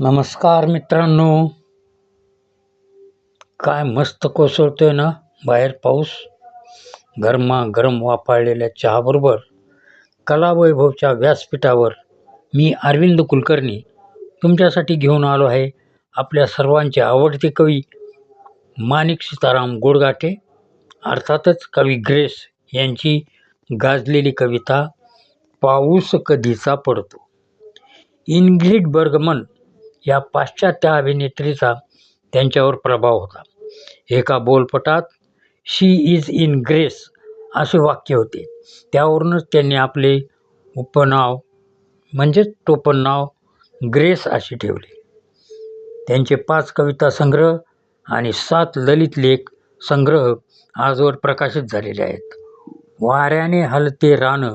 नमस्कार मित्रांनो. काय मस्त कोसळतो आहे ना? बाहेर पाऊस. गरमागरम वापाळलेल्या चहाबरोबर कलावैभवच्या व्यासपीठावर मी अरविंद कुलकर्णी तुमच्यासाठी घेऊन आलो आहे आपल्या सर्वांचे आवडते कवी माणिक सीताराम गोडगाटे अर्थातच कवी ग्रेस यांची गाजलेली कविता पाऊस कधीचा पडतो. इनग्रिड बर्गमन या पाश्चात्य अभिनेत्रीचा त्यांच्यावर प्रभाव होता. एका बोलपटात शी इज इन ग्रेस असे वाक्य होते. त्यावरूनच त्यांनी आपले उपनाव म्हणजेच टोपण नाव ग्रेस असे ठेवले. त्यांचे पाच कविता संग्रह आणि सात ललित लेख संग्रह आजवर प्रकाशित झालेले आहेत. वाऱ्याने हलते रानं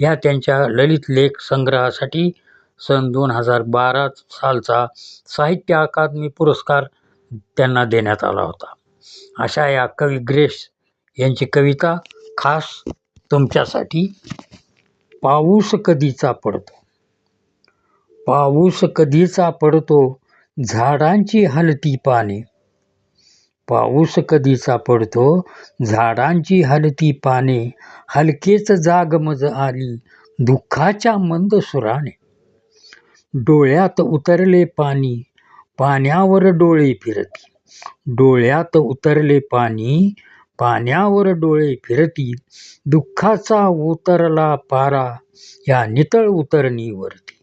या त्यांच्या ललित लेख संग्रहासाठी सन दोन हजार बारा सालचा साहित्य अकादमी पुरस्कार त्यांना देण्यात आला होता. अशा या कवी ग्रेस यांची कविता खास तुमच्यासाठी पाऊस कधीचा पडतो. पाऊस कधीचा पडतो? झाडांची हलती पाने. पाऊस कधीचा पडतो? झाडांची हलती पाने. हलकेच जागमज आली दुःखाच्या मंद सुराने. डोळ्यात उतरले पाणी पाण्यावर डोळे फिरती. डोळ्यात उतरले पाणी पाण्यावर डोळे फिरती. दुःखाचा उतरला पारा या नितळ उतरणीवरती.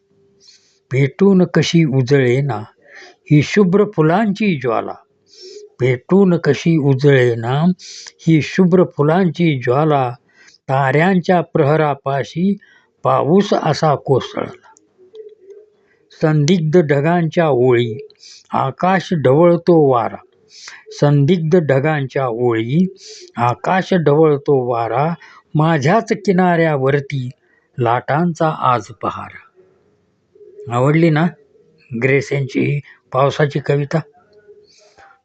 पेटून कशी उजळेना ही शुभ्र फुलांची ज्वाला. पेटून कशी उजळेना ही शुभ्र फुलांची ज्वाला. ताऱ्यांच्या प्रहरापाशी पाऊस असा कोसळला. संदिग्ध ढगांच्या ओळी आकाश ढवळतो वारा. संदिग्ध ढगांच्या ओळी आकाश ढवळतो वारा माझ्याच किनाऱ्यावरती लाटांचा आज पहारा आवडली ना ग्रेस यांची पावसाची कविता?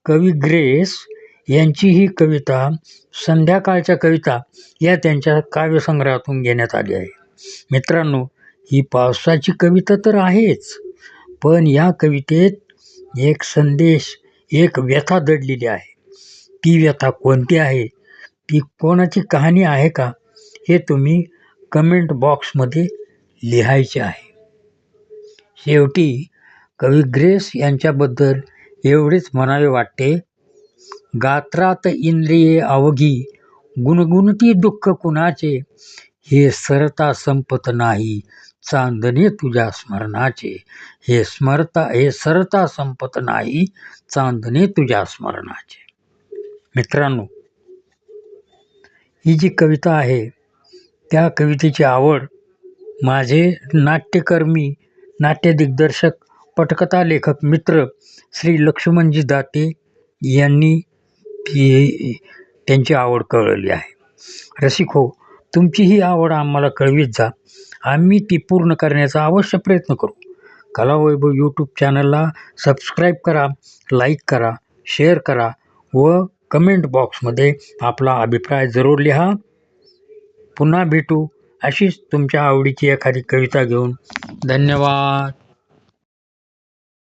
कवी ग्रेस यांची ही कविता संध्याकाळच्या कविता या त्यांच्या काव्यसंग्रहातून घेण्यात आली आहे. मित्रांनो ही पावसाची कविता तर आहेच पण या कवितेत एक संदेश एक व्यथा दडलेली आहे. ती व्यथा कोणती आहे? ती कोणाची कहाणी आहे का? हे तुम्ही कमेंट बॉक्समध्ये लिहायचे आहे. शेवटी कवी ग्रेस यांच्याबद्दल एवढेच म्हणावे वाटते गात्रात इंद्रिये अवघी गुणगुणती दुःख कुणाचे? हे सरता संपत नाही चांदणे तुझ्या स्मरणाचे. हे स्मरता हे सरता संपत नाही चांदणे तुझ्या स्मरणाचे. मित्रांनो ही जी कविता आहे त्या कवितेची आवड माझे नाट्यकर्मी नाट्य दिग्दर्शक पटकथा लेखक मित्र श्री लक्ष्मणजी दाते यांनी ती त्यांची आवड कळवली आहे. रसिक हो तुमची ही आवड आम्हाला कळवीत जा. आम्ही ती पूर्ण करण्याचा अवश्य प्रयत्न करू. कलावैभव यूट्यूब चॅनलला सबस्क्राईब करा लाईक करा शेअर करा व कमेंट बॉक्समध्ये आपला अभिप्राय जरूर लिहा. पुन्हा भेटू अशीच तुमच्या आवडीची एखादी कविता घेऊन. धन्यवाद.